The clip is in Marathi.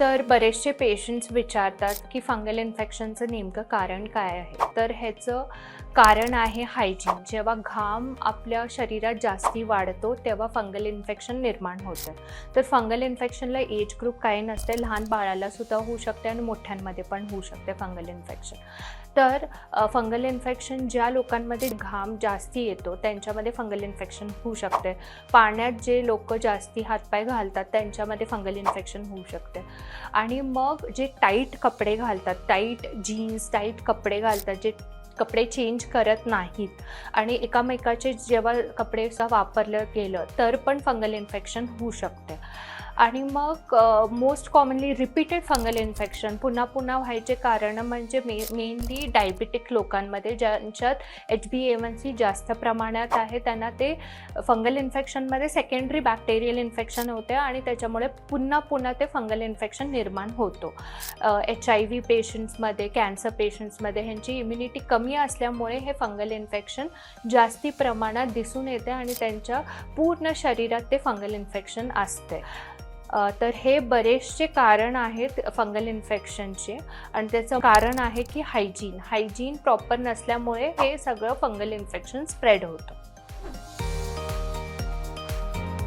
तर बरेचसे पेशंट्स विचारतात की फंगल इन्फेक्शनचं नेमकं कारण काय आहे? तर ह्याचं कारण आहे हायजीन जेव्हा घाम आपल्या शरीरात जास्ती वाढतो तेव्हा फंगल इन्फेक्शन निर्माण होतं. तर फंगल इन्फेक्शनला एज ग्रुप काही नसते लहान बाळाला सुद्धा होऊ शकते आणि मोठ्यांमध्ये पण होऊ शकते फंगल इन्फेक्शन तर फंगल इन्फेक्शन ज्या लोकांमध्ये घाम जास्ती येतो त्यांच्यामध्ये फंगल इन्फेक्शन होऊ शकते. पाण्यात जे लोक जास्ती हातपाय घालतात त्यांच्यामध्ये फंगल इन्फेक्शन होऊ शकते. आणि मग जे टाईट कपडे घालतात टाईट जीन्स टाईट कपडे घालतात जे कपडे चेंज करत नाहीत आणि एकामेकाचे जेव्हा कपडे वापरलं गेलं तर पण फंगल इन्फेक्शन होऊ शकते. आणि मग most commonly repeated fungal infection पुन्हा पुन्हा व्हायचे कारण म्हणजे मे मेनली डायबिटिक लोकांमध्ये ज्यांच्यात H B A one C जास्त प्रमाणात आहे त्यांना ते फंगल इन्फेक्शनमध्ये सेकंडरी बॅक्टेरियल इन्फेक्शन होते आणि त्याच्यामुळे पुन्हा पुन्हा ते फंगल इन्फेक्शन निर्माण होतो. एच आय व्ही पेशंट्समध्ये कॅन्सर पेशंट्समध्ये ह्यांची इम्युनिटी कमी असल्यामुळे हे फंगल इन्फेक्शन जास्ती प्रमाणात दिसून येते आणि त्यांच्या पूर्ण शरीरात ते फंगल इन्फेक्शन असते. तर हे बरेचसे कारण आहेत फंगल इन्फेक्शनचे. आणि त्याचं कारण आहे की हायजीन. हायजीन प्रॉपर नसल्यामुळे हे सगळं फंगल इन्फेक्शन स्प्रेड होतं.